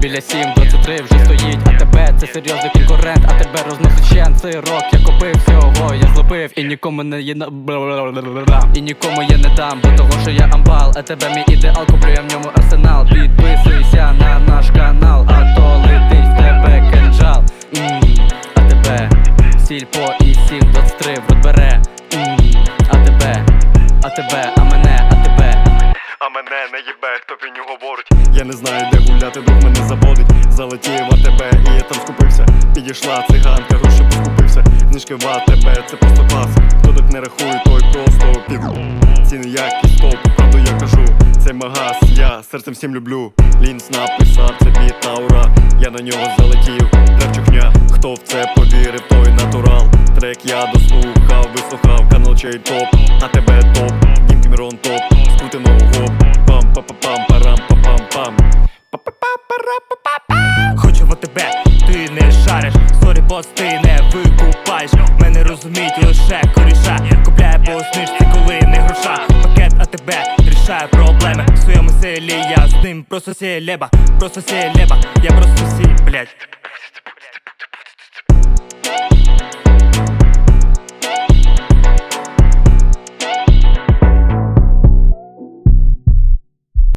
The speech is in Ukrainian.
біля 7, 23 вже стоїть, а тебе це серйозний конкурент, а тебе розносить щен Цей рок я купив всього, я злопив і нікому не є на. І нікому я не дам, бо того, що я амбал, а тебе мій ідеал, куплю я в ньому арсенал. Підписуйся на наш канал, а то летить в тебе кинджал. М, А тебе сільпо і 7, 23 в рот бере. А тебе, а тебе, мене не їбе, хто він говорить. Я не знаю, де гуляти, друг мене заводить. Залетів АТБ і я там скупився. Підійшла циганка, гроші поскупився. Книжки в АТБ, це просто клас. Хто так не рахує, той просто під ціни якість топ, правду я кажу. Цей магаз, я серцем всім люблю. Лінс написав, це біт ура. Я на нього залетів, древчухня. Хто в це повірив, той натурал. Трек я дослухав, вислухав, канал чей топ, а тебе топ, бос, ти не викупаєш. Мене розуміють лише коріша. Купляє по знижці, коли не гроша. Пакет АТБ рішає проблеми. В своєму селі я з ним просто селеба, просто селеба, я просто сі, блять.